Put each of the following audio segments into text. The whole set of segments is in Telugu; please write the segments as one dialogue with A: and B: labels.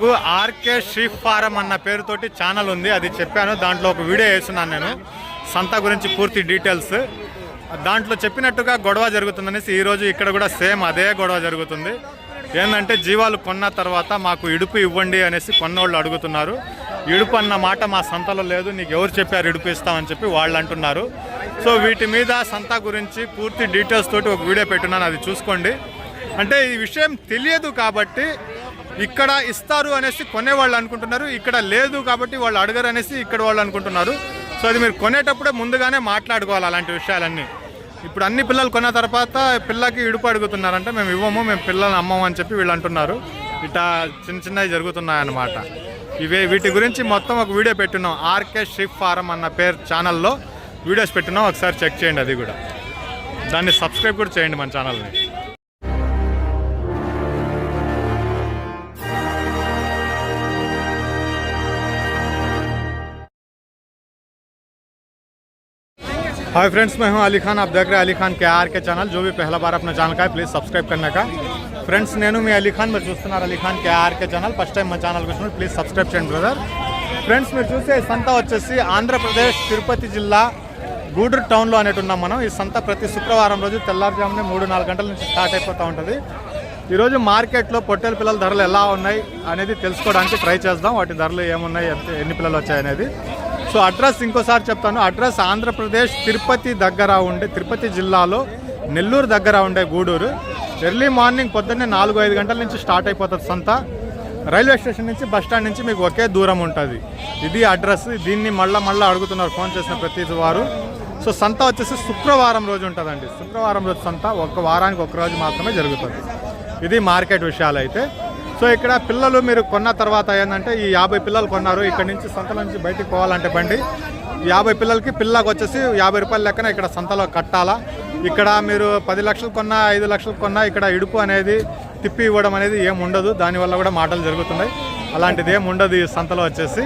A: నాకు ఆర్కే షీఫ్ ఫారం అన్న పేరుతోటి ఛానల్ ఉంది అది చెప్పాను. దాంట్లో ఒక వీడియో వేస్తున్నాను నేను. సంత గురించి పూర్తి డీటెయిల్స్. దాంట్లో చెప్పినట్టుగా గొడవ జరుగుతుందనేసి ఈరోజు ఇక్కడ కూడా సేమ్ అదే గొడవ జరుగుతుంది. ఏంటంటే జీవాలు కొన్న తర్వాత మాకు ఇడుపు ఇవ్వండి అనేసి కొన్నోళ్ళు అడుగుతున్నారు. ఇడుపు అన్న మాట మా సంతలో లేదు నీకు ఎవరు చెప్పారు ఇడుపు ఇస్తామని చెప్పి వాళ్ళు అంటున్నారు. సో వీటి మీద సంత గురించి పూర్తి డీటెయిల్స్ తోటి ఒక వీడియో పెట్టున్నాను అది చూసుకోండి. అంటే ఈ విషయం తెలియదు కాబట్టి ఇక్కడ ఇస్తారు అనేసి కొనేవాళ్ళు అనుకుంటున్నారు. ఇక్కడ లేదు కాబట్టి వాళ్ళు అడగరు అనేసి ఇక్కడ వాళ్ళు అనుకుంటున్నారు. సో అది మీరు కొనేటప్పుడే ముందుగానే మాట్లాడుకోవాలి అలాంటి విషయాలన్నీ. ఇప్పుడు అన్ని పిల్లలు కొన్న తర్వాత పిల్లకి ఇడుపు అడుగుతున్నారంటే మేము ఇవ్వము మేము పిల్లల్ని అమ్మము అని చెప్పి వీళ్ళు అంటున్నారు. ఇట్లా చిన్న చిన్నవి జరుగుతున్నాయన్నమాట. ఇవే వీటి గురించి మొత్తం ఒక వీడియో పెట్టున్నాం ఆర్కే షిప్ ఫారం అన్న పేరు ఛానల్లో వీడియోస్ పెట్టినాం. ఒకసారి చెక్ చేయండి అది కూడా. దాన్ని సబ్స్క్రైబ్ కూడా చేయండి మన ఛానల్ని. हाय फ्रेंड्स मैं हूं अली खान आप देख रहे हैं अली खान के आर के चैनल जो भी पहला बार अपना ఛానల్ का है ప్లీజ్ సబ్స్క్రైబ్ करने का ఫ్రెండ్స్ నేను మీ అలీ ఖాన్ మీరు చూస్తున్నారు Ali Khan K RK channel first time మా ఛానల్కి వచ్చినప్పుడు ప్లీజ్ సబ్స్క్రైబ్ చేయండి బ్రదర్ ఫ్రెండ్స్ మీరు చూసే ఈ సంత వచ్చేసి ఆంధ్రప్రదేశ్ తిరుపతి జిల్లా గూడూరు టౌన్లో అనేటు ఉన్నాం మనం ఈ సంత ప్రతి శుక్రవారం రోజు తెల్లారుజామునే మూడు నాలుగు గంటల నుంచి స్టార్ట్ అయిపోతూ ఉంటుంది ఈరోజు మార్కెట్లో పొట్టేల పిల్లల ధరలు ఎలా ఉన్నాయి అనేది తెలుసుకోవడానికి ట్రై చేద్దాం వాటి ధరలు ఏమున్నాయి ఎంత ఎన్ని పిల్లలు వచ్చాయి అనేది సో అడ్రస్ ఇంకోసారి చెప్తాను. అడ్రస్ ఆంధ్రప్రదేశ్ తిరుపతి దగ్గర ఉండే తిరుపతి జిల్లాలో నెల్లూరు దగ్గర ఉండే గూడూరు. ఎర్లీ మార్నింగ్ పొద్దున్నే నాలుగు ఐదు గంటల నుంచి స్టార్ట్ అయిపోతుంది సంత. రైల్వే స్టేషన్ నుంచి బస్ స్టాండ్ నుంచి మీకు ఒకే దూరం ఉంటుంది. ఇది అడ్రస్. దీన్ని మళ్ళీ మళ్ళీ అడుగుతున్నారు ఫోన్ చేసిన ప్రతి వారు. సో సంత వచ్చేసి శుక్రవారం రోజు ఉంటుందండి. శుక్రవారం రోజు సంత ఒక వారానికి ఒక రోజు మాత్రమే జరుగుతుంది. ఇది మార్కెట్ విషయాలు అయితే సో ఇక్కడ పిల్లలు మీరు కొన్న తర్వాత ఏంటంటే ఈ యాభై పిల్లలు కొన్నారు. ఇక్కడ నుంచి సంతల నుంచి బయటికి పోవాలంటే బండి. యాభై పిల్లలకి పిల్లకి వచ్చేసి యాభై రూపాయల లెక్కన ఇక్కడ సంతలో కట్టాలా. ఇక్కడ మీరు పది లక్షలు కొన్నా ఐదు లక్షలు కొన్నా ఇక్కడ ఇడుపు అనేది తిప్పి ఇవ్వడం అనేది ఏమి ఉండదు. దానివల్ల కూడా మాటలు జరుగుతున్నాయి. అలాంటిది ఏమి ఉండదు ఈ సంతలో వచ్చేసి.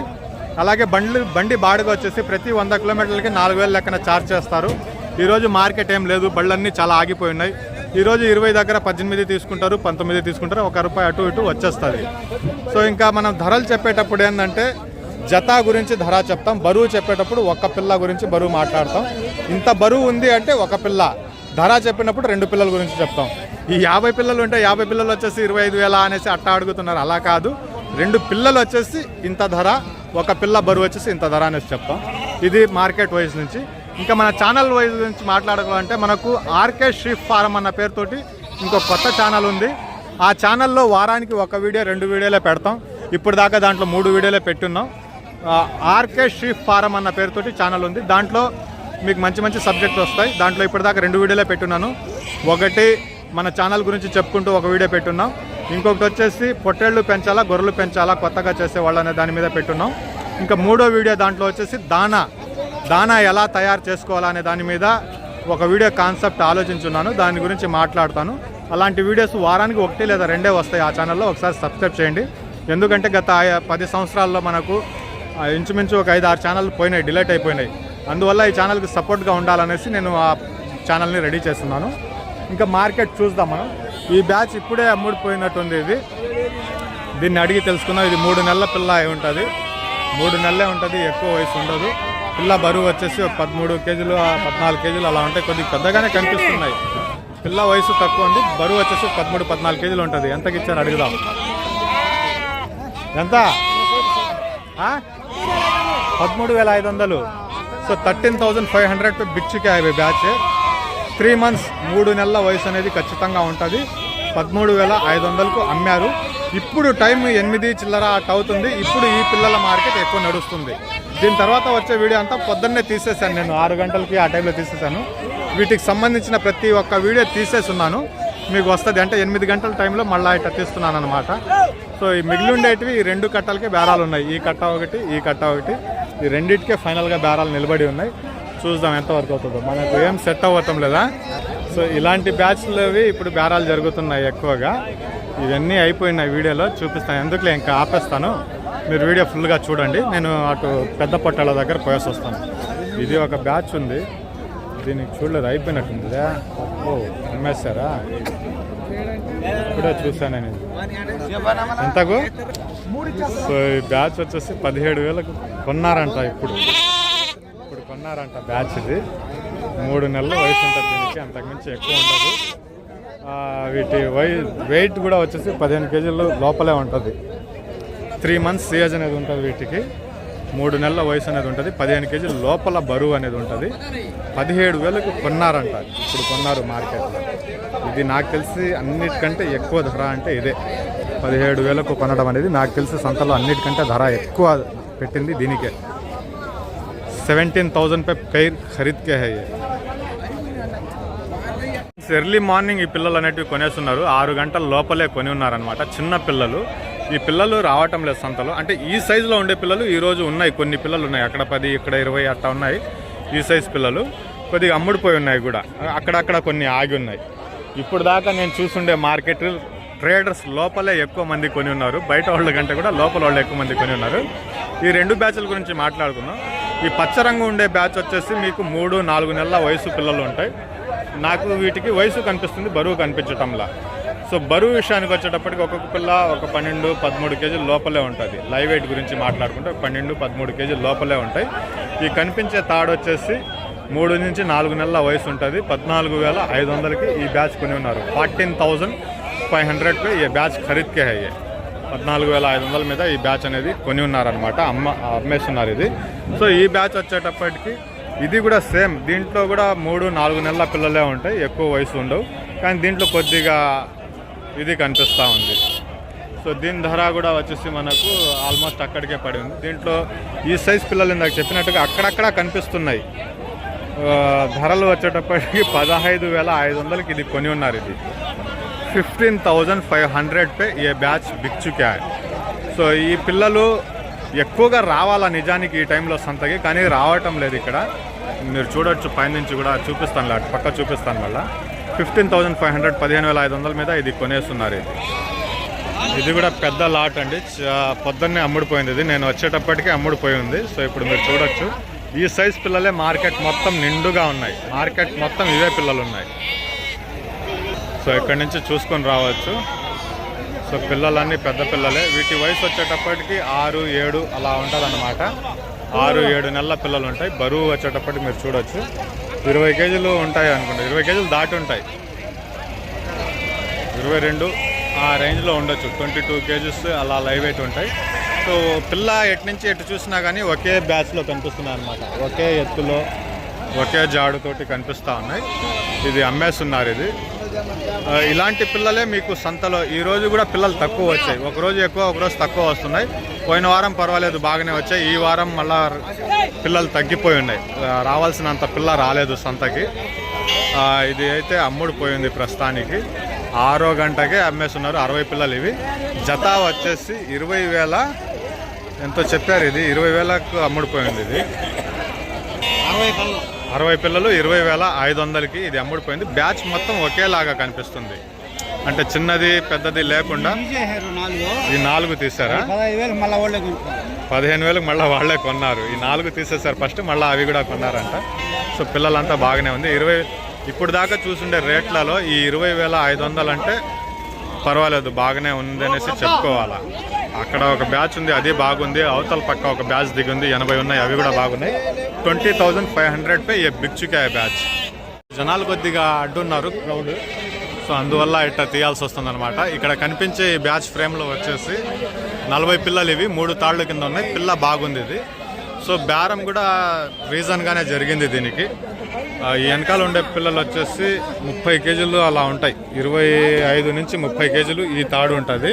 A: అలాగే బండ్లు బండి బాడుగ వచ్చేసి ప్రతి వంద కిలోమీటర్లకి నాలుగు వేల లెక్కన ఛార్జ్ చేస్తారు. ఈరోజు మార్కెట్ ఏం లేదు. బళ్ళన్నీ చాలా ఆగిపోయి ఉన్నాయి. ఈరోజు ఇరవై దగ్గర పద్దెనిమిది తీసుకుంటారు పంతొమ్మిది తీసుకుంటారు ఒక రూపాయి అటు ఇటు వచ్చేస్తుంది. సో ఇంకా మనం ధరలు చెప్పేటప్పుడు ఏంటంటే జత గురించి ధర చెప్తాం బరువు చెప్పేటప్పుడు ఒక పిల్ల గురించి బరువు మాట్లాడతాం. ఇంత బరువు ఉంది అంటే ఒక పిల్ల. ధర చెప్పినప్పుడు రెండు పిల్లల గురించి చెప్తాం. ఈ యాభై పిల్లలు ఉంటే యాభై పిల్లలు వచ్చేసి ఇరవై ఐదు వేల అనేసి అట్ట అడుగుతున్నారు. అలా కాదు. రెండు పిల్లలు వచ్చేసి ఇంత ధర ఒక పిల్ల బరువు వచ్చేసి ఇంత ధర అనేసి చెప్తాం. ఇది మార్కెట్ వైజ్ నుంచి. ఇంకా మన ఛానల్ వైజ్ నుంచి మాట్లాడాలంటే మనకు ఆర్కే షీఫ్ ఫారం అన్న పేరుతోటి ఇంకో కొత్త ఛానల్ ఉంది. ఆ ఛానల్లో వారానికి ఒక వీడియో రెండు వీడియోలే పెడతాం. ఇప్పుడు దాకా దాంట్లో మూడు వీడియోలే పెట్టున్నాం. ఆర్కే షీఫ్ ఫారం అన్న పేరుతోటి ఛానల్ ఉంది. దాంట్లో మీకు మంచి మంచి సబ్జెక్టులు వస్తాయి. దాంట్లో ఇప్పటిదాకా రెండు వీడియోలే పెట్టున్నాను. ఒకటి మన ఛానల్ గురించి చెప్పుకుంటూ ఒక వీడియో పెట్టున్నాం. ఇంకొకటి వచ్చేసి పొట్టేళ్ళు పెంచాలా గొర్రెలు పెంచాలా కొత్తగా చేసేవాళ్ళు అనే దాని మీద పెట్టున్నాం. ఇంకా మూడో వీడియో దాంట్లో వచ్చేసి దానా దానా ఎలా తయారు చేసుకోవాలనే దాని మీద ఒక వీడియో కాన్సెప్ట్ ఆలోచించున్నాను. దాని గురించి మాట్లాడతాను. అలాంటి వీడియోస్ వారానికి ఒకటి లేదా రెండే వస్తాయి ఆ ఛానల్లో. ఒకసారి సబ్స్క్రైబ్ చేయండి. ఎందుకంటే గత పది సంవత్సరాల్లో మనకు ఇంచుమించు ఒక ఐదు ఆరు ఛానల్ పోయినాయి డిలేట్ అయిపోయినాయి. అందువల్ల ఈ ఛానల్కి సపోర్ట్గా ఉండాలనేసి నేను ఆ ఛానల్ని రెడీ చేస్తున్నాను. ఇంకా మార్కెట్ చూద్దాం మనం. ఈ బ్యాచ్ ఇప్పుడే అమ్ముడిపోయినట్టుంది ఇది. దీన్ని అడిగి తెలుసుకుందాం. ఇది మూడు నెలల పిల్ల అయి ఉంటుంది. మూడు నెలలే ఉంటుంది ఎక్కువ వయసు ఉండదు. పిల్ల బరువు వచ్చేసి ఒక పదమూడు కేజీలు ఆ పద్నాలుగు కేజీలు అలా ఉంటాయి. కొద్దిగా పెద్దగానే కనిపిస్తున్నాయి. పిల్ల వయసు తక్కువ ఉంది. బరువు వచ్చేసి పదమూడు పద్నాలుగు కేజీలు ఉంటుంది. ఎంతకి ఇచ్చారు అడుగుదాం. ఎంత? పదమూడు వేల ఐదు వందలు. So thirteen thousand five hundred బిచ్చుకే అవి బ్యాచ్. త్రీ మంత్స్ మూడు నెలల వయసు అనేది ఖచ్చితంగా ఉంటుంది. పదమూడు వేల ఐదు వందలకు అమ్మారు. ఇప్పుడు టైం ఎనిమిది చిల్లర అట్ అవుతుంది. ఇప్పుడు ఈ పిల్లల మార్కెట్ ఎక్కువ నడుస్తుంది. దీని తర్వాత వచ్చే వీడియో అంతా పొద్దున్నే తీసేసాను నేను. ఆరు గంటలకి ఆ టైంలో తీసేసాను వీటికి సంబంధించిన ప్రతి ఒక్క వీడియో తీసేస్తున్నాను మీకు వస్తుంది అంటే ఎనిమిది గంటల టైంలో మళ్ళీ ఇట్లా తీస్తున్నాను అనమాట సో ఈ మిగిలి ఉండేటివి ఈ రెండు కట్టలకే బేరాలు ఉన్నాయి. ఈ కట్ట ఒకటి ఈ కట్ట ఒకటి. ఈ రెండింటికే ఫైనల్గా బేరాలు నిలబడి ఉన్నాయి. చూద్దాం ఎంతవరకు అవుతుందో. మనకు ఏం సెట్ అవ్వటం లేదా? సో ఇలాంటి బ్యాచ్లవి ఇప్పుడు బేరాలు జరుగుతున్నాయి ఎక్కువగా. ఇవన్నీ అయిపోయినాయి వీడియోలో చూపిస్తాను. ఎందుకులే ఇంకా ఆపేస్తాను? మీరు వీడియో ఫుల్గా చూడండి. నేను అటు పెద్ద పొట్టాల దగ్గర పోయేసి వస్తాను. ఇది ఒక బ్యాచ్ ఉంది. దీనికి చూడలేదు అయిపోయినట్టుందిరా ఓ అమ్మేస్తారా ఇప్పుడే చూసాను నేను. ఎంతకు? సో ఈ బ్యాచ్ వచ్చేసి పదిహేడు వేలకు కొన్నారంట ఇప్పుడు. ఇప్పుడు కొన్నారంట బ్యాచ్ ఇది. మూడు నెలల వయసు ఉంటుంది దీనికి అంతకుమించి ఎక్కువ ఉండదు. వీటి వై వెయిట్ కూడా వచ్చేసి పదిహేను కేజీలు లోపలే ఉంటుంది. త్రీ మంత్స్ ఏజ్ అనేది ఉంటుంది వీటికి. మూడు నెలల వయసు అనేది ఉంటుంది. పదిహేను కేజీలు లోపల బరువు అనేది ఉంటుంది. పదిహేడు వేలకు కొన్నారంట. ఇప్పుడు కొన్నారు మార్కెట్లో. ఇది నాకు తెలిసి అన్నిటికంటే ఎక్కువ ధర అంటే ఇదే. పదిహేడు వేలకు కొనడం అనేది నాకు తెలిసి సంతలో అన్నిటికంటే ధర ఎక్కువ పెట్టింది దీనికే. సెవెంటీన్ థౌజండ్ పే పెయిర్ ఖరీద్కే హై. ఎర్లీ మార్నింగ్ ఈ పిల్లలు అనేటివి కొనేస్తున్నారు. ఆరు గంటల లోపలే కొని ఉన్నారనమాట చిన్న పిల్లలు. ఈ పిల్లలు రావటం లేదు సంతలో. అంటే ఈ సైజులో ఉండే పిల్లలు ఈరోజు ఉన్నాయి. కొన్ని పిల్లలు ఉన్నాయి. అక్కడ పది ఇక్కడ ఇరవై అట్టా ఉన్నాయి. ఈ సైజు పిల్లలు. కొద్దిగా అమ్ముడుపోయి ఉన్నాయి కూడా. అక్కడక్కడ కొన్ని ఆగి ఉన్నాయి. ఇప్పుడు దాకా నేను చూసుండే మార్కెట్ ట్రేడర్స్ లోపలే ఎక్కువ మంది కొని ఉన్నారు. బయట వాళ్ళ కంటే కూడా లోపల వాళ్ళు ఎక్కువ మంది కొని ఉన్నారు. ఈ రెండు బ్యాచ్ల గురించి మాట్లాడుకుందాం. ఈ పచ్చ రంగు ఉండే బ్యాచ్ వచ్చేసి మీకు మూడు నాలుగు నెలల వయసు పిల్లలు ఉంటాయి. నాకు వీటికి వయసు కనిపిస్తుంది బరువు కనిపించటంలా. సో బరువు విషయానికి వచ్చేటప్పటికి ఒక్కొక్క పిల్ల ఒక పన్నెండు పదమూడు కేజీల లోపలే ఉంటుంది. లైవ్ వెయిట్ గురించి మాట్లాడుకుంటే పన్నెండు పదమూడు కేజీల లోపలే ఉంటాయి. ఈ కనిపించే తాడు వచ్చేసి మూడు నుంచి నాలుగు నెలల వయసు ఉంటుంది. పద్నాలుగు వేల ఐదు వందలకి ఈ బ్యాచ్ కొని ఉన్నారు. ఫార్టీన్ థౌజండ్ ఫైవ్ హండ్రెడ్కి ఈ బ్యాచ్ ఖరీద్కే అయ్యే. పద్నాలుగు వేల ఐదు వందల మీద ఈ బ్యాచ్ అనేది కొని ఉన్నారనమాట అమ్మ అమ్మేస్తున్నారు ఇది. సో ఈ బ్యాచ్ వచ్చేటప్పటికి ఇది కూడా సేమ్. దీంట్లో కూడా మూడు నాలుగు నెలల పిల్లలే ఉంటాయి. ఎక్కువ వయసు ఉండవు. కానీ దీంట్లో కొద్దిగా ఇది కనిపిస్తూ ఉంది. సో దీని ధర కూడా వచ్చేసి మనకు ఆల్మోస్ట్ అక్కడికే పడి ఉంది. దీంట్లో ఈ సైజ్ పిల్లలు ఇందాక చెప్పినట్టుగా అక్కడక్కడ కనిపిస్తున్నాయి. ధరలు వచ్చేటప్పటికి పదహైదు వేల ఐదు వందలకి ఇది కొని ఉన్నారు ఇది. ఫిఫ్టీన్ థౌజండ్ ఫైవ్ హండ్రెడ్ పే ఏ బ్యాచ్ బిక్చుకా సో ఈ పిల్లలు ఎక్కువగా రావాలా నిజానికి ఈ టైంలో సంతకి? కానీ రావటం లేదు ఇక్కడ. మీరు చూడొచ్చు పైనుంచి కూడా చూపిస్తాను లాట్ పక్క చూపిస్తాను మళ్ళీ. ఫిఫ్టీన్ థౌజండ్ ఫైవ్ హండ్రెడ్ పదిహేను వేల ఐదు వందల మీద ఇది కొనేస్తున్నారు ఇది. ఇది కూడా పెద్ద లాట్ అండి. పొద్దున్నే అమ్ముడుపోయింది ఇది. నేను వచ్చేటప్పటికి అమ్ముడుపోయి ఉంది. సో ఇప్పుడు మీరు చూడొచ్చు. ఈ సైజ్ పిల్లలే మార్కెట్ మొత్తం నిండుగా ఉన్నాయి. మార్కెట్ మొత్తం ఇవే పిల్లలు ఉన్నాయి. సో ఇక్కడ నుంచి చూసుకొని రావచ్చు. సో పిల్లలన్నీ పెద్ద పిల్లలే. వీటి వయసు వచ్చేటప్పటికి ఆరు ఏడు అలా ఉంటుంది ఆరు ఏడు నెలల పిల్లలు ఉంటాయి. బరువు వచ్చేటప్పటికి మీరు చూడొచ్చు. ఇరవై కేజీలు ఉంటాయి అనుకుంటా. ఇరవై కేజీలు దాటి ఉంటాయి. ఇరవై రెండు ఆ రేంజ్లో ఉండొచ్చు. ట్వంటీ టూ కేజీస్ అలా లైవ్ అయితే ఉంటాయి. సో పిల్ల ఎటు నుంచి ఎటు చూసినా కానీ ఒకే బ్యాచ్లో కనిపిస్తున్నాయి అనమాట ఒకే ఎత్తులో ఒకే జాడుతోటి కనిపిస్తూ ఉన్నాయి. ఇది అమ్మేస్తున్నారు ఇది ఇలాంటి పిల్లలే మీకు సంతలో. ఈరోజు కూడా పిల్లలు తక్కువ వచ్చాయి. ఒక రోజు ఎక్కువ ఒకరోజు తక్కువ వస్తున్నాయి. పోయిన వారం పర్వాలేదు బాగానే వచ్చాయి. ఈ వారం మళ్ళా పిల్లలు తగ్గిపోయి ఉన్నాయి. రావాల్సినంత పిల్ల రాలేదు సంతకి. ఇది అయితే అమ్ముడు పోయింది ప్రస్తుతానికి. ఆరో గంటకే అమ్మేస్తున్నారు. అరవై పిల్లలు ఇవి. జత వచ్చేసి ఇరవై వేల ఎంతో చెప్పారు ఇది. ఇరవై వేలకు అమ్ముడుపోయింది ఇది. అరవై పిల్లలు ఇరవై వేల ఐదు వందలకి ఇది అమ్ముడుపోయింది. బ్యాచ్ మొత్తం ఒకేలాగా కనిపిస్తుంది. అంటే చిన్నది పెద్దది లేకుండా
B: తీసేసారు
A: ఈ నాలుగు తీసారా పదిహేను వేలకు మళ్ళీ వాళ్ళే కొన్నారు. ఈ నాలుగు తీసేశారు ఫస్ట్ మళ్ళీ అవి కూడా కొన్నారంట. సో పిల్లలంతా బాగానే ఉంది. ఇరవై ఇప్పుడు దాకా చూసుండే రేట్లలో ఈ ఇరవై వేల ఐదు వందలు అంటే పర్వాలేదు బాగానే ఉంది అనేసి చెప్పుకోవాలా. అక్కడ ఒక బ్యాచ్ ఉంది అది బాగుంది. అవతల పక్క ఒక బ్యాచ్ దిగుంది ఎనభై ఉన్నాయి అవి కూడా బాగున్నాయి. ట్వంటీ థౌజండ్ ఫైవ్ హండ్రెడ్ పై ఏ బిచ్చుకాయ బ్యాచ్. జనాలు కొద్దిగా అడ్డున్నారు క్రౌడ్ సో అందువల్ల ఇట్లా తీయాల్సి వస్తుందన్నమాట ఇక్కడ కనిపించే ఈ బ్యాచ్ ఫ్రేమ్లో వచ్చేసి నలభై పిల్లలు ఇవి మూడు తాళ్ళు కింద ఉన్నాయి. పిల్ల బాగుంది ఇది. సో బేరం కూడా రీజన్గానే జరిగింది దీనికి. ఈ వెనకాల ఉండే పిల్లలు వచ్చేసి ముప్పై కేజీలు అలా ఉంటాయి. ఇరవై ఐదు నుంచి ముప్పై కేజీలు ఈ తాడు ఉంటుంది.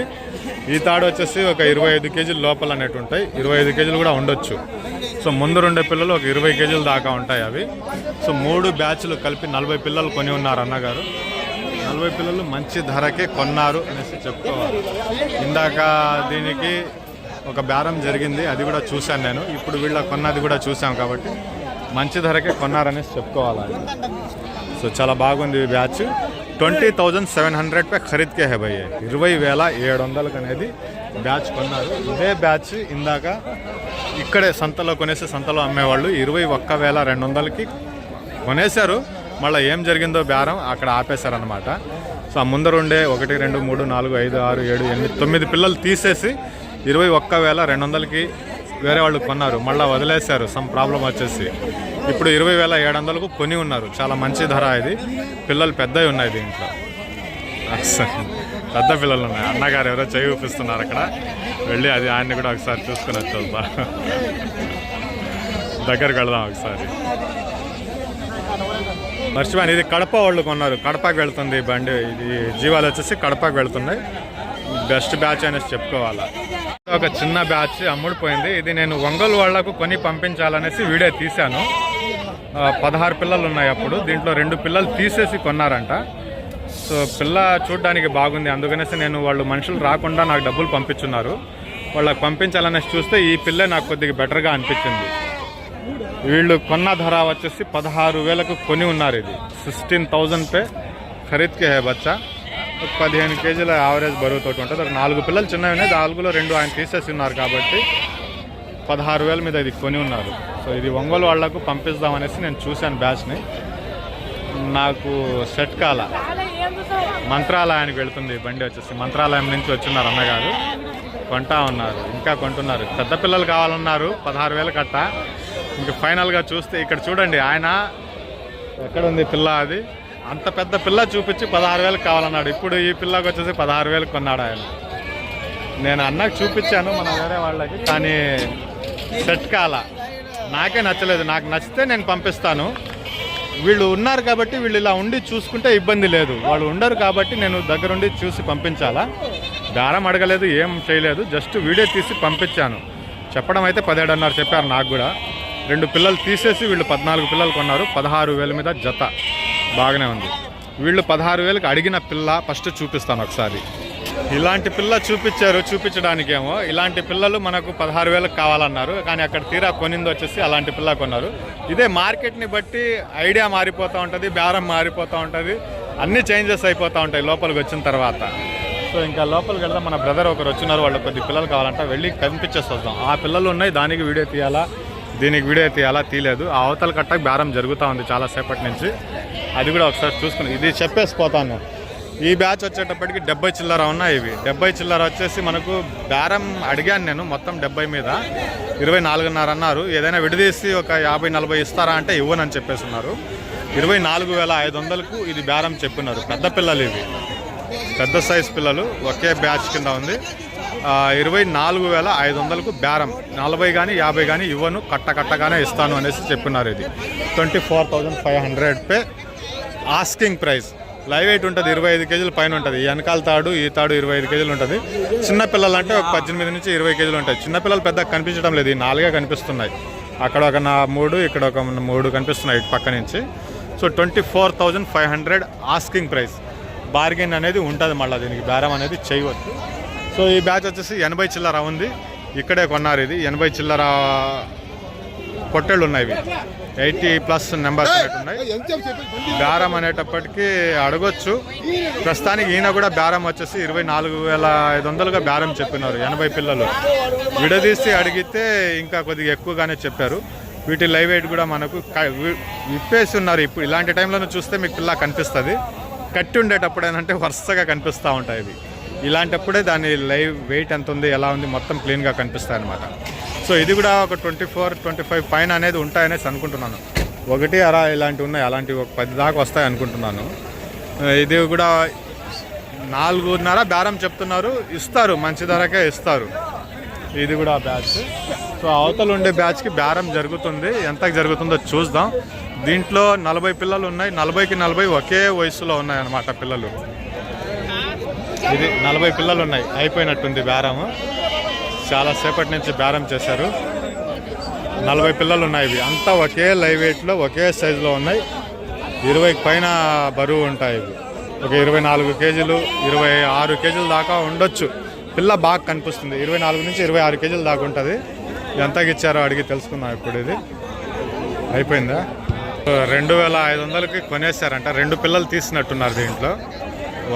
A: ఈ తాడు వచ్చేసి ఒక ఇరవై ఐదు కేజీలు లోపల అనేటు ఉంటాయి. ఇరవై ఐదు కేజీలు కూడా ఉండొచ్చు. సో ముందు ఉండే పిల్లలు ఒక ఇరవై కేజీలు దాకా ఉంటాయి అవి. సో మూడు బ్యాచ్లు కలిపి నలభై పిల్లలు కొని ఉన్నారు అన్నగారు. నలభై పిల్లలు మంచి ధరకే కొన్నారు అనేసి చెప్పుకోవాలి. ఇందాక దీనికి ఒక బేరం జరిగింది అది కూడా చూశాను నేను. ఇప్పుడు వీళ్ళ కొన్నది కూడా చూసాం కాబట్టి మంచి ధరకే కొన్నారనేసి చెప్పుకోవాలి సో చాలా బాగుంది ఈ batch. Twenty thousand seven hundred పై ఖరీద్కే హే భయ్య. ఇరవై వేల ఏడు వందలకు అనేది బ్యాచ్ కొన్నారు. ఇదే బ్యాచ్ ఇందాక ఇక్కడే సంతలో కొనేసి సంతలో అమ్మేవాళ్ళు. ఇరవై ఒక్క వేల రెండు వందలకి కొనేశారు. మళ్ళీ ఏం జరిగిందో బేరం అక్కడ ఆపేశారనమాట సో ఆ ముందర ఉండే ఒకటి రెండు మూడు నాలుగు ఐదు ఆరు ఏడు ఎనిమిది తొమ్మిది పిల్లలు తీసేసి ఇరవై ఒక్క వేల రెండు వందలకి వేరే వాళ్ళు కొన్నారు. మళ్ళీ వదిలేశారు. సమ్ ప్రాబ్లం వచ్చేసి. ఇప్పుడు ఇరవై వేల ఏడు వందలకు కొని ఉన్నారు. చాలా మంచి ధర ఇది. పిల్లలు పెద్దవి ఉన్నాయి దీంట్లో. పెద్ద పిల్లలు ఉన్నాయి. అన్నగారు ఎవరో చేయి ఊపిస్తున్నారు అక్కడ. వెళ్ళి అది ఆయన్ని కూడా ఒకసారి చూసుకుని వచ్చేద్దా దగ్గరికి వెళదాం ఒకసారి. మర్చిపోయాను ఇది కడప వాళ్ళు కొన్నారు. కడపకి వెళ్తుంది బండి. ఇది జీవాలు వచ్చేసి కడపకి వెళ్తున్నాయి. బెస్ట్ బ్యాచ్ అనేసి చెప్పుకోవాలా. ఒక చిన్న బ్యాచ్ అమ్ముడిపోయింది. ఇది నేను ఒంగోలు వాళ్ళకు కొని పంపించాలనేసి వీడియో తీశాను. పదహారు పిల్లలు ఉన్నాయి అప్పుడు. దీంట్లో రెండు పిల్లలు తీసేసి కొన్నారంట. సో పిల్ల చూడడానికి బాగుంది. అందుకనేసి నేను వాళ్ళు మనుషులు రాకుండా నాకు డబ్బులు పంపించున్నారు. వాళ్ళకి పంపించాలనేసి చూస్తే ఈ పిల్ల నాకు కొద్దిగా బెటర్గా అనిపించింది. వీళ్ళు కొన్న ధర వచ్చేసి పదహారు వేలకు కొని ఉన్నారు ఇది. సిక్స్టీన్ థౌజండ్ పే. ఖరీద్కే హే బచ్చా. ఒక పదిహేను కేజీల యావరేజ్ బరువుతో ఉంటుంది. ఒక నాలుగు పిల్లలు చిన్నవి ఉన్నాయి. నాలుగులో రెండు ఆయన తీసేసి ఉన్నారు కాబట్టి పదహారు వేల మీద ఇది కొని ఉన్నారు. సో ఇది ఒంగోలు వాళ్ళకు పంపిస్తామనేసి నేను చూశాను బ్యాచ్ని నాకు సెట్ కాల. మంత్రాలయానికి వెళుతుంది బండి వచ్చేసి. మంత్రాలయం నుంచి వచ్చిన్నారు అన్నగారు కొంటా ఉన్నారు. ఇంకా కొంటున్నారు. పెద్ద పిల్లలు కావాలన్నారు. పదహారు వేలు కట్ట. ఇంక ఫైనల్గా చూస్తే ఇక్కడ చూడండి ఆయన. ఎక్కడ ఉంది పిల్ల అది? అంత పెద్ద పిల్ల చూపించి పదహారు వేలు కావాలన్నాడు. ఇప్పుడు ఈ పిల్లకి వచ్చేసి పదహారు వేలు కొన్నాడు ఆయన. నేను అన్నకు చూపించాను మన వేరే వాళ్ళకి కానీ సెట్ కాల. నాకే నచ్చలేదు. నాకు నచ్చితే నేను పంపిస్తాను. వీళ్ళు ఉన్నారు కాబట్టి వీళ్ళు ఇలా ఉండి చూసుకుంటే ఇబ్బంది లేదు. వాళ్ళు ఉండరు కాబట్టి నేను దగ్గరుండి చూసి పంపించాలా. దారం అడగలేదు ఏం చేయలేదు. జస్ట్ వీడియో తీసి పంపించాను. చెప్పడం అయితే పదిహేడున్నర చెప్పారు నాకు కూడా. రెండు పిల్లలు తీసేసి వీళ్ళు పద్నాలుగు పిల్లలు కొన్నారు. పదహారు వేల మీద జత. బాగానే ఉంది. వీళ్ళు పదహారు వేలకు అడిగిన పిల్ల ఫస్ట్ చూపిస్తాను ఒకసారి. ఇలాంటి పిల్ల చూపించారు చూపించడానికేమో. ఇలాంటి పిల్లలు మనకు పదహారు వేలకు కావాలన్నారు. కానీ అక్కడ తీరా కొనింది వచ్చేసి అలాంటి పిల్ల కొన్నారు. ఇదే మార్కెట్ని బట్టి ఐడియా మారిపోతూ ఉంటుంది బేరం మారిపోతూ ఉంటుంది. అన్ని చేంజెస్ అయిపోతూ ఉంటాయి లోపలికి వచ్చిన తర్వాత. సో ఇంకా లోపలికి వెళ్దాం. మన బ్రదర్ ఒకరు వచ్చినారు వాళ్ళు కొద్ది పిల్లలు కావాలంట. వెళ్ళి కనిపించేసి వద్దాం ఆ పిల్లలు ఉన్నాయి దానికి వీడియో తీయాలా? దీనికి వీడియో తీయాలా? తీయలేదు. ఆ అవతల కట్టకు బేరం జరుగుతూ ఉంది చాలాసేపటి నుంచి. అది కూడా ఒకసారి చూసుకుని ఇది చెప్పేసి పోతాను. ఈ బ్యాచ్ వచ్చేటప్పటికి డెబ్బై చిల్లర ఉన్నాయి ఇవి. డెబ్బై చిల్లర వచ్చేసి మనకు బేరం అడిగాను నేను మొత్తం డెబ్బై మీద. ఇరవై నాలుగున్నర అన్నారు. ఏదైనా విడదీసి ఒక యాభై నలభై ఇస్తారా అంటే ఇవ్వనని చెప్పేసి ఉన్నారు. ఇరవై నాలుగు వేల ఐదు వందలకు ఇది బేరం చెప్పినారు. పెద్ద పిల్లలు ఇవి. పెద్ద సైజ్ పిల్లలు ఒకే బ్యాచ్ కింద ఉంది. ఇరవై నాలుగు వేల ఐదు వందలకు బేరం. నలభై కానీ యాభై కానీ ఇవ్వను కట్ట కట్టగానే ఇస్తాను అనేసి చెప్పినారు ఇది. Twenty four thousand five hundred pay asking price. Live weight ఉంటుంది ఇరవై ఐదు కేజీలు పైన ఉంటుంది. ఈ వెనకాల తాడు ఈ తాడు ఇరవై ఐదు కేజీలు ఉంటుంది. చిన్నపిల్లలు అంటే ఒక పద్దెనిమిది నుంచి ఇరవై కేజీలు ఉంటాయి. చిన్నపిల్లలు పెద్ద పెద్దగా కనిపించడం లేదు. ఈ నాలుగే కనిపిస్తున్నాయి. అక్కడ ఒక నా మూడు ఇక్కడ ఒక మూడు కనిపిస్తున్నాయి పక్క నుంచి. So twenty four thousand five hundred asking price bargain అనేది ఉంటుంది మళ్ళీ దీనికి. బేరం అనేది చేయవచ్చు సో ఈ బ్యాచ్ వచ్చేసి ఎనభై చిల్లర ఉంది. ఇక్కడే కొన్నారు ఇది. ఎనభై చిల్లర పొట్టేళ్ళు ఉన్నాయి ఎయిటీ ప్లస్ నెంబర్స్ ఉన్నాయి బేరం అనేటప్పటికి అడగొచ్చు. ప్రస్తుతానికి ఈయన కూడా బేరం వచ్చేసి ఇరవై నాలుగు వేల ఐదు వందలుగా బేరం చెప్పినారు ఎనభై పిల్లలు. విడదీసి అడిగితే ఇంకా కొద్దిగా ఎక్కువగానే చెప్పారు. వీటి లైవ్ వెయిట్ కూడా మనకు విప్పేసి ఉన్నారు. ఇప్పుడు ఇలాంటి టైంలో చూస్తే మీకు పిల్ల కనిపిస్తుంది. కట్టి ఉండేటప్పుడు ఏంటంటే వరుసగా కనిపిస్తూ ఉంటాయి ఇవి. ఇలాంటప్పుడే దాని లైవ్ వెయిట్ ఎంత ఉంది ఎలా ఉంది మొత్తం క్లీన్గా కనిపిస్తాయి అనమాట సో ఇది కూడా ఒక ట్వంటీ ఫోర్ ట్వంటీ ఫైవ్ పైన అనేది ఉంటాయనేసి అనుకుంటున్నాను. ఒకటి అరా ఇలాంటివి ఉన్నాయి. అలాంటివి ఒక పది దాకా వస్తాయి అనుకుంటున్నాను. ఇది కూడా నాలుగున్నర బేరం చెప్తున్నారు. ఇస్తారు మంచి ధరకే ఇస్తారు. ఇది కూడా బ్యాచ్. సో అవతల ఉండే బ్యాచ్కి బేరం జరుగుతుంది. ఎంత జరుగుతుందో చూద్దాం. దీంట్లో నలభై పిల్లలు ఉన్నాయి. నలభైకి నలభై ఒకే వయసులో ఉన్నాయి అన్నమాట పిల్లలు. ఇది నలభై పిల్లలు ఉన్నాయి. అయిపోయినట్టుంది బేరము చాలా సేపటి నుంచి బేరం చేశారు. నలభై పిల్లలు ఉన్నాయి ఇవి. అంతా ఒకే లైవ్ వెయిట్లో ఒకే సైజులో ఉన్నాయి. ఇరవై పైన బరువు ఉంటాయి ఇవి. ఒక ఇరవై నాలుగు కేజీలు ఇరవై ఆరు కేజీల దాకా ఉండొచ్చు. పిల్ల బాగా కనిపిస్తుంది. ఇరవై నాలుగు నుంచి ఇరవై ఆరు కేజీల దాకా ఉంటుంది. ఎంతకి ఇచ్చారో అడిగి తెలుసుకుందాం ఇప్పుడు ఇది. అయిపోయిందా? రెండు వేల ఐదు వందలకి కొనేసారంట రెండు పిల్లలు తీసినట్టున్నారు దీంట్లో.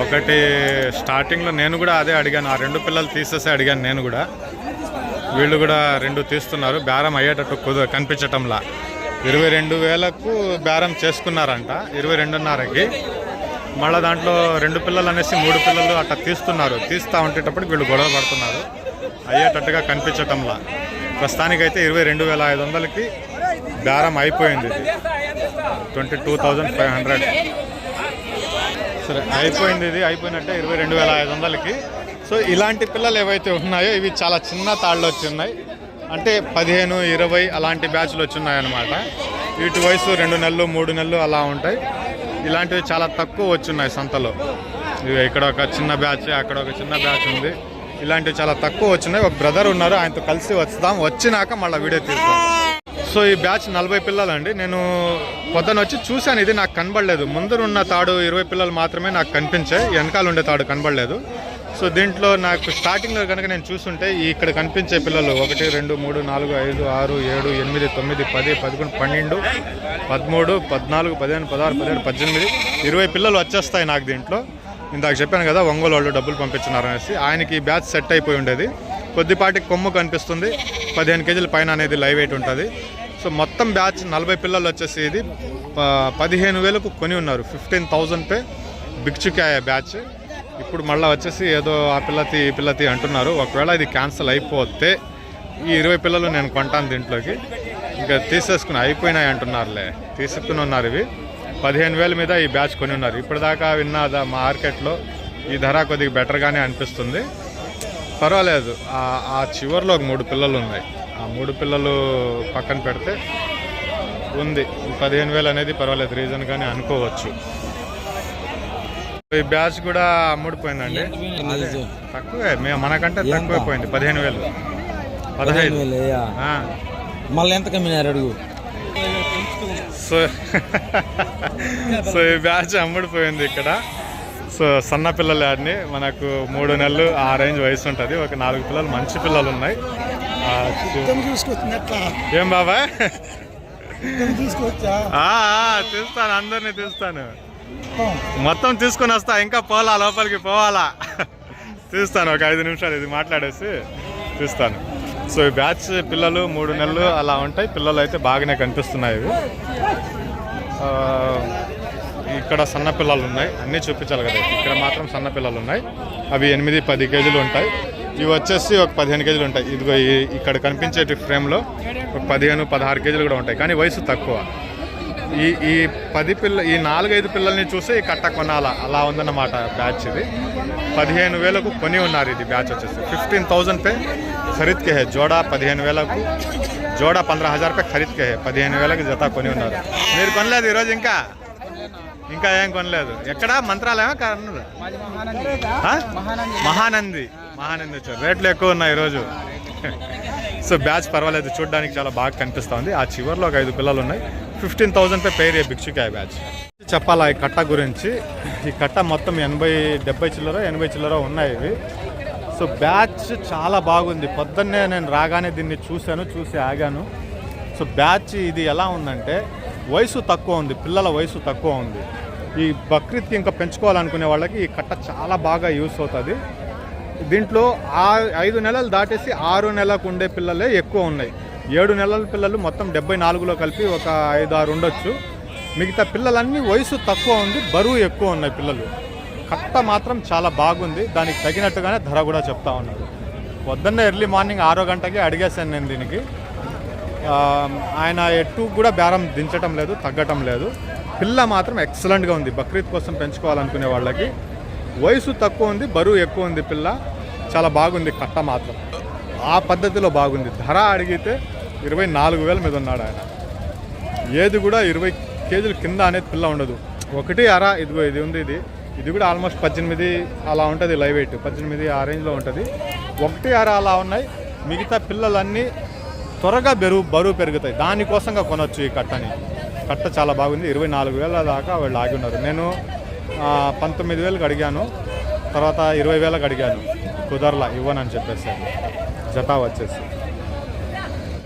A: ఒకటి స్టార్టింగ్లో నేను కూడా అదే అడిగాను. ఆ రెండు పిల్లలు తీసేసి అడిగాను నేను కూడా. వీళ్ళు కూడా రెండు తీస్తున్నారు. బేరం అయ్యేటట్టు కుద కనిపించటంలా. ఇరవై రెండు వేలకు బేరం చేసుకున్నారంట. ఇరవై రెండున్నరకి. మళ్ళీ దాంట్లో రెండు పిల్లలు అనేసి మూడు పిల్లలు అట్లా తీస్తున్నారు. తీస్తూ ఉండేటప్పుడు వీళ్ళు గొడవ పడుతున్నారు. అయ్యేటట్టుగా కనిపించటంలా. ప్రస్తుతానికైతే ఇరవై రెండు వేల ఐదు వందలకి బేరం అయిపోయింది. ఇది twenty two thousand five hundred. సరే అయిపోయింది ఇది. అయిపోయినట్టే ఇరవై రెండు వేల ఐదు వందలకి సో ఇలాంటి పిల్లలు ఏవైతే ఉన్నాయో ఇవి చాలా చిన్న తాళ్ళు వచ్చి ఉన్నాయి. అంటే పదిహేను ఇరవై అలాంటి బ్యాచ్లు వచ్చున్నాయన్నమాట వీటి వయసు రెండు నెలలు మూడు నెలలు అలా ఉంటాయి. ఇలాంటివి చాలా తక్కువ వచ్చున్నాయి సంతలో. ఇక్కడ ఒక చిన్న బ్యాచ్ అక్కడ ఒక చిన్న బ్యాచ్ ఉంది. ఇలాంటివి చాలా తక్కువ వచ్చినాయి ఒక బ్రదర్ ఉన్నారు ఆయనతో కలిసి వస్తాం. వచ్చినాక మళ్ళీ వీడియో తీస్తాం సో ఈ బ్యాచ్ నలభై పిల్లలు అండి నేను పొద్దున వచ్చి చూశాను ఇది నాకు కనబడలేదు. ముందరున్న తాడు ఇరవై పిల్లలు మాత్రమే నాకు కనిపించాయి. వెనకాల ఉండే తాడు కనబడలేదు. సో దీంట్లో నాకు స్టార్టింగ్లో కనుక నేను చూస్తుంటే ఇక్కడ కనిపించే పిల్లలు ఒకటి రెండు మూడు నాలుగు ఐదు ఆరు ఏడు ఎనిమిది తొమ్మిది పది పదకొండు పన్నెండు పదమూడు పద్నాలుగు పదిహేను పదహారు పదిహేడు పద్దెనిమిది ఇరవై పిల్లలు వచ్చేస్తాయి నాకు దీంట్లో. ఇందాక చెప్పాను కదా ఒంగోలు వాళ్ళు డబ్బులు పంపించున్నారు అనేసి. ఆయనకి బ్యాచ్ సెట్ అయిపోయి ఉండేది. కొద్దిపాటి కొమ్ము కనిపిస్తుంది. పదిహేను కేజీల పైన అనేది లైవ్ వెయిట్ ఉంటుంది. సో మొత్తం బ్యాచ్ నలభై పిల్లలు వచ్చేసి ఇది. ప- పదిహేను వేలకు కొని ఉన్నారు. ఫిఫ్టీన్ థౌజండ్ పే బిక్చుకాయ బ్యాచ్. ఇప్పుడు మళ్ళీ వచ్చేసి ఏదో ఆ పిల్లతి ఈ పిల్లతి అంటున్నారు. ఒకవేళ ఇది క్యాన్సిల్ అయిపోతే ఈ ఇరవై పిల్లలు నేను కొంటాను దీంట్లోకి. ఇంకా తీసేసుకుని అయిపోయినాయి అంటున్నారులే. తీసుకుని ఉన్నారు ఇవి. పదిహేను వేల మీద ఈ బ్యాచ్ కొని ఉన్నారు. ఇప్పటిదాకా విన్న మార్కెట్లో ఈ ధర కొద్దిగా బెటర్గానే అనిపిస్తుంది. పర్వాలేదు. ఆ- చివరిలో చివర్లో ఒక మూడు పిల్లలు ఉన్నాయి. ఆ మూడు పిల్లలు పక్కన పెడితే ఉంది. పదిహేను వేలు అనేది పర్వాలేదు. రీజన్గానే అనుకోవచ్చు. ఈ బ్యాచ్ కూడా అమ్ముడిపోయిందండి. తక్కువే మేము మనకంటే తక్కువే పోయింది పదిహేను వేలు. పదహైదు ఆ.
C: మళ్ళీ ఎంత కమ్మినారు అడుగు.
A: సో సో ఈ బ్యాచ్ అమ్ముడిపోయింది ఇక్కడ. సో సన్న పిల్లలు ఆడిని. మనకు మూడు నెలలు ఆ రేంజ్ వయసు ఉంటుంది. ఒక నాలుగు పిల్లలు మంచి పిల్లలు ఉన్నాయి. ఏం బాబా
B: చూసుకోవచ్చా
A: ఆ, ఆ, తీస్తాను అందరినీ తీస్తాను. మొత్తం తీసుకొని వస్తా. ఇంకా పోలా లోపలికి పోవాలా? తీస్తాను ఒక ఐదు నిమిషాలు ఇది మాట్లాడేసి తీస్తాను. సో ఈ బ్యాచ్ పిల్లలు మూడు నెలలు అలా ఉంటాయి. పిల్లలు అయితే బాగానే కనిపిస్తున్నాయి ఇవి. ఇక్కడ సన్న పిల్లలు ఉన్నాయి. అన్నీ చూపించాలి కదా. ఇక్కడ మాత్రం సన్న పిల్లలు ఉన్నాయి. అవి ఎనిమిది పది కేజీలు ఉంటాయి. ఇవి వచ్చేసి ఒక పదిహేను కేజీలు ఉంటాయి. ఇదిగో ఇక్కడ కనిపించే ఫ్రేమ్లో ఒక పదిహేను పదహారు కేజీలు కూడా ఉంటాయి. కానీ వయసు తక్కువ. ఈ ఈ పది పిల్ల ఈ నాలుగైదు పిల్లల్ని చూసి కట్ట కొనాలా. అలా ఉందన్నమాట బ్యాచ్ ఇది. పదిహేను వేలకు కొని ఉన్నారు ఇది బ్యాచ్ వచ్చేసి. ఫిఫ్టీన్ థౌజండ్ పే ఖరీద్ కే హే. జోడా పదిహేను వేలకు జోడా పంద్రహ హజార్ పే ఖరీద్ కే హే. పదిహేను వేలకు జత కొని ఉన్నారు. మీరు కొనలేదు ఈరోజు ఇంకా? ఇంకా ఏం కొనలేదు. ఎక్కడ? మంత్రాలయమా? కర్నూలు ఆ? మహానంది. మహానంది వచ్చారు. రేట్లు ఎక్కువ ఉన్నాయి ఈరోజు. సో బ్యాచ్ పర్వాలేదు చూడడానికి చాలా బాగా కనిపిస్తుంది. ఆ చివర్లో ఒక ఐదు పిల్లలు ఉన్నాయి ఫిఫ్టీన్ థౌసండ్ పే పేరు భిక్షుకాయ బ్యాచ్. చెప్పాలా ఈ కట్ట గురించి? ఈ కట్ట మొత్తం ఎనభై డెబ్బై చిల్లర ఎనభై చిల్లర ఉన్నాయి ఇవి. సో బ్యాచ్ చాలా బాగుంది. పొద్దున్నే నేను రాగానే దీన్ని చూశాను చూసి ఆగాను. సో బ్యాచ్ ఇది ఎలా ఉందంటే వయసు తక్కువ ఉంది పిల్లల వయసు తక్కువ ఉంది. ఈ బక్రీద్ ఇంకా పెంచుకోవాలనుకునే వాళ్ళకి ఈ కట్ట చాలా బాగా యూస్ అవుతుంది. దీంట్లో ఆ ఐదు నెలలు దాటేసి ఆరు నెలలకు ఉండే పిల్లలే ఎక్కువ ఉన్నాయి. ఏడు నెలల పిల్లలు మొత్తం డెబ్బై నాలుగులో కలిపి ఒక ఐదు ఆరు ఉండొచ్చు. మిగతా పిల్లలన్నీ వయసు తక్కువ ఉంది బరువు ఎక్కువ ఉన్నాయి పిల్లలు. కట్ట మాత్రం చాలా బాగుంది. దానికి తగినట్టుగానే ధర కూడా చెప్తా ఉన్నారు. పొద్దున్నే ఎర్లీ మార్నింగ్ ఆరో గంటకి అడిగేశాను నేను దీనికి. ఆయన ఎటు కూడా బేరం దించటం లేదు తగ్గటం లేదు. పిల్ల మాత్రం ఎక్సలెంట్గా ఉంది. బక్రీద్ కోసం పెంచుకోవాలనుకునే వాళ్ళకి వయసు తక్కువ ఉంది బరువు ఎక్కువ ఉంది పిల్ల. చాలా బాగుంది కట్ట మాత్రం. ఆ పద్ధతిలో బాగుంది. ధర అడిగితే ఇరవై నాలుగు వేల మీద ఉన్నాడు ఆయన. ఏది కూడా ఇరవై కేజీల కింద అనేది పిల్ల ఉండదు. ఒకటి అర ఇదిగో ఇది ఉంది ఇది. ఇది కూడా ఆల్మోస్ట్ పద్దెనిమిది అలా ఉంటుంది లైవ్ వెయిట్. పద్దెనిమిది ఆ రేంజ్లో ఉంటుంది. ఒకటి అర అలా ఉన్నాయి. మిగతా పిల్లలన్నీ త్వరగా బెరువు బరువు పెరుగుతాయి. దానికోసంగా కొనొచ్చు ఈ కట్టని. కట్ట చాలా బాగుంది. ఇరవై నాలుగు వేల దాకా వాళ్ళు ఆగి ఉన్నారు. నేను పంతొమ్మిది వేలకు అడిగాను తర్వాత ఇరవై వేలకు అడిగాను. కుదరలా ఇవ్వనని చెప్పేసి జత వచ్చేసి.